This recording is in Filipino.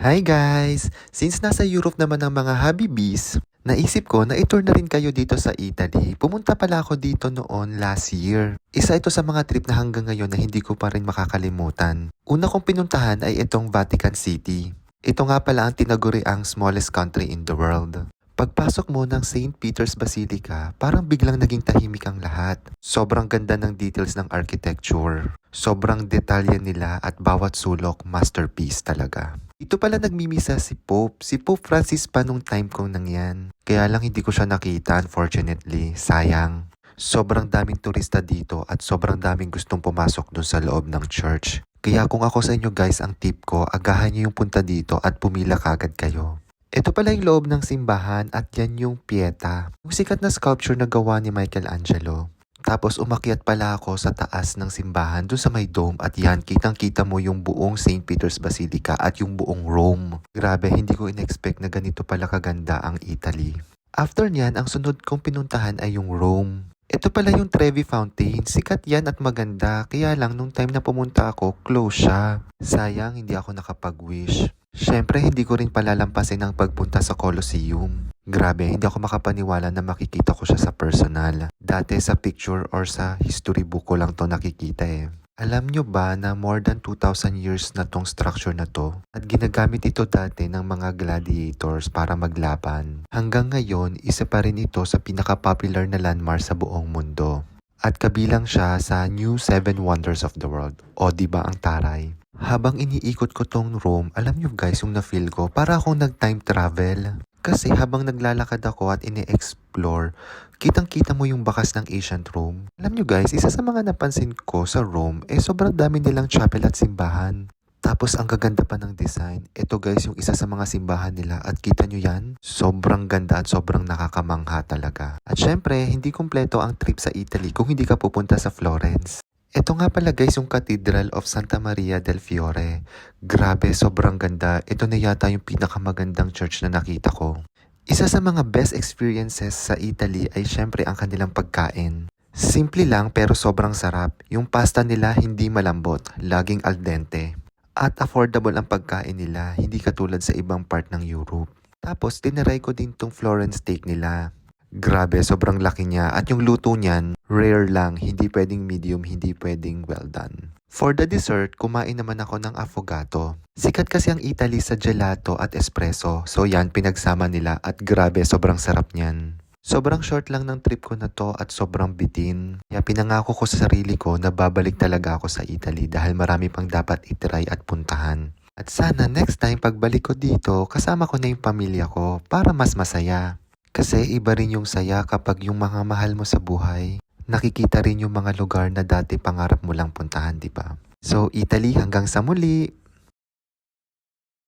Hi guys! Since nasa Europe naman ang mga Habibis, naisip ko na itour na rin kayo dito sa Italy. Pumunta pala ako dito noon last year. Isa ito sa mga trip na hanggang ngayon na hindi ko pa rin makakalimutan. Una kong pinuntahan ay itong Vatican City. Ito nga pala ang tinaguri ang smallest country in the world. Pagpasok mo ng St. Peter's Basilica, parang biglang naging tahimik ang lahat. Sobrang ganda ng details ng architecture. Sobrang detalye nila at bawat sulok masterpiece talaga. Ito pala nagmimisa si Pope. Si Pope Francis pa nung time kong nangyan. Kaya lang hindi ko siya nakita unfortunately. Sayang. Sobrang daming turista dito at sobrang daming gustong pumasok dun sa loob ng church. Kaya kung ako sa inyo guys, ang tip ko, agahan niyo yung punta dito at pumila kagad kayo. Ito pala yung loob ng simbahan at yan yung Pieta. Yung sikat na sculpture na gawa ni Michelangelo. Tapos umakyat pala ako sa taas ng simbahan dun sa may dome at yan, kitang kita mo yung buong St. Peter's Basilica at yung buong Rome. Grabe, hindi ko in-expect na ganito pala kaganda ang Italy. After niyan, ang sunod kong pinuntahan ay yung Rome. Ito pala yung Trevi Fountain. Sikat yan at maganda. Kaya lang nung time na pumunta ako, close siya. Sayang hindi ako nakapag-wish. Siyempre, hindi ko rin palalampasin ang pagpunta sa Colosseum. Grabe, hindi ako makapaniwala na makikita ko siya sa personal. Dati sa picture or sa history book ko lang to nakikita eh. Alam nyo ba na more than 2,000 years na tong structure na to? At ginagamit ito dati ng mga gladiators para maglaban. Hanggang ngayon, isa pa rin ito sa pinaka-popular na landmark sa buong mundo. At kabilang siya sa New Seven Wonders of the World. O ba ang taray? Habang iniikot ko tong Rome, alam nyo guys yung na-feel ko, para akong nag-time travel. Kasi habang naglalakad ako at ini-explore, kitang-kita mo yung bakas ng ancient Rome. Alam nyo guys, isa sa mga napansin ko sa Rome, eh sobrang dami nilang chapel at simbahan. Tapos ang gaganda pa ng design. Ito guys yung isa sa mga simbahan nila at kita nyo yan? Sobrang ganda at sobrang nakakamangha talaga. At syempre, hindi kumpleto ang trip sa Italy kung hindi ka pupunta sa Florence. Ito nga pala guys yung Cathedral of Santa Maria del Fiore. Grabe, sobrang ganda. Ito na yata yung pinakamagandang church na nakita ko. Isa sa mga best experiences sa Italy ay syempre ang kanilang pagkain. Simple lang pero sobrang sarap. Yung pasta nila hindi malambot, laging al dente. At affordable ang pagkain nila, hindi katulad sa ibang part ng Europe. Tapos tinaray ko din tong Florence steak nila. Grabe, sobrang laki niya at yung luto niyan, rare lang, hindi pwedeng medium, hindi pwedeng well done. For the dessert, kumain naman ako ng affogato. Sikat kasi ang Italy sa gelato at espresso, so yan pinagsama nila at grabe, sobrang sarap niyan. Sobrang short lang ng trip ko na to at sobrang bitin. Kaya pinangako ko sa sarili ko na babalik talaga ako sa Italy dahil marami pang dapat itry at puntahan. At sana next time pagbalik ko dito, kasama ko na yung pamilya ko para mas masaya. Kasi iba rin yung saya kapag yung mga mahal mo sa buhay, nakikita rin yung mga lugar na dati pangarap mo lang puntahan, di ba? So, Italy hanggang sa muli!